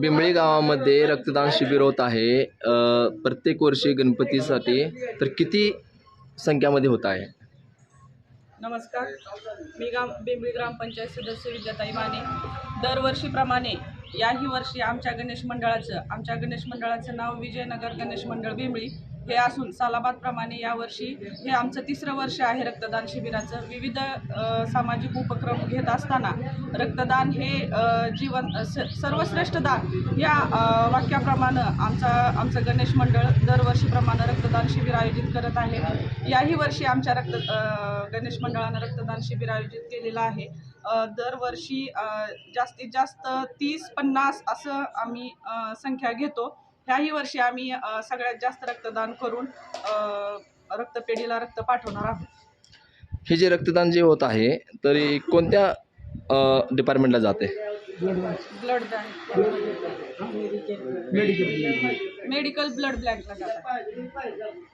बिंबळी गावामध्ये रक्तदान शिबिर होत आहे. प्रत्येक वर्षी गणपतीसाठी तर किती संख्यामध्ये होत आहे? नमस्कार. मी गाम बिंबळी ग्रामपंचायत सदस्य विद्याताई माने. दरवर्षीप्रमाणे याही वर्षी आमच्या गणेश मंडळाचं आमच्या गणेश मंडळाचं नाव विजयनगर गणेश मंडळ बिंबळी. हे असून सालाबादप्रमाणे यावर्षी हे आमचं तिसरं वर्ष आहे रक्तदान शिबिराचं. विविध सामाजिक उपक्रम घेत असताना रक्तदान हे जीवन स सर्वश्रेष्ठ दान या वाक्याप्रमाणे आमचा आमचं गणेश मंडळ दरवर्षीप्रमाणे रक्तदान शिबिर आयोजित करत आहे. याही वर्षी आमच्या रक्त गणेश मंडळानं रक्तदान शिबिर आयोजित केलेलं आहे. दरवर्षी जास्तीत जास्त तीस पन्नास असं आम्ही संख्या घेतो. ह्याही वर्षी आम्ही सगळ्यात जास्त रक्तदान करून रक्तपेढीला रक्त पाठवणार आहोत. हे जे रक्तदान जे होत आहे तरी कोणत्या डिपार्टमेंटला जाते? Blood bank. मेडिकल ब्लड बँकला जातात